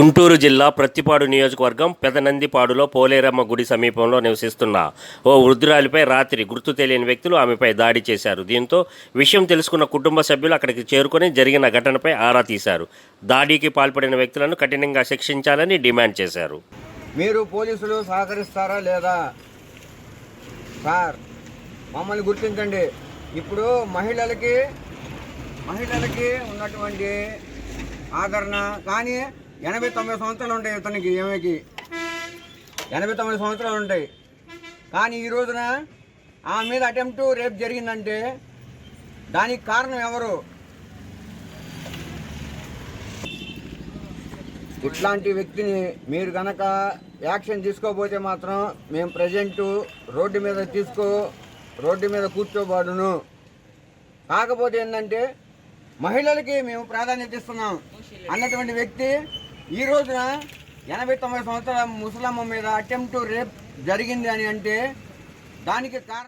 గుంటూరు జిల్లా ప్రత్తిపాడు నియోజకవర్గం పెదనందిపాడులో పోలేరమ్మ గుడి సమీపంలో నివసిస్తున్న ఓ వృద్ధురాలిపై రాత్రి గుర్తు తెలియని వ్యక్తులు ఆమెపై దాడి చేశారు. దీంతో విషయం తెలుసుకున్న కుటుంబ సభ్యులు అక్కడికి చేరుకుని జరిగిన ఘటనపై ఆరా తీశారు. దాడికి పాల్పడిన వ్యక్తులను కఠినంగా శిక్షించాలని డిమాండ్ చేశారు. మీరు పోలీసులు సహకరిస్తారా లేదా? సార్ మమ్మల్ని గుర్తించండి. ఇప్పుడు మహిళలకి మహిళలకి ఉన్నటువంటి ఆదరణ కానీ ఎనభై తొమ్మిది సంవత్సరాలు ఉంటాయి ఇతనికి ఏమైకి ఎనభై తొమ్మిది సంవత్సరాలు ఉంటాయి. కానీ ఈ రోజున ఆమె మీద అటెంప్ట్ రేపు జరిగిందంటే దానికి కారణం ఎవరు? ఇట్లాంటి వ్యక్తిని మీరు కనుక యాక్షన్ తీసుకోకపోతే మాత్రం మేము ప్రజెంట్ రోడ్డు మీద తీసుకో రోడ్డు మీద కూర్చోబాడును. కాకపోతే ఏంటంటే మహిళలకి మేము ప్రాధాన్యత ఇస్తున్నాం. అన్నటువంటి వ్యక్తి ఈ రోజున ఎనభై తొమ్మిది సంవత్సరాల ముసలమ్మ మీద అటెంప్ట్ రేప్ జరిగింది అని అంటే దానికి కారణం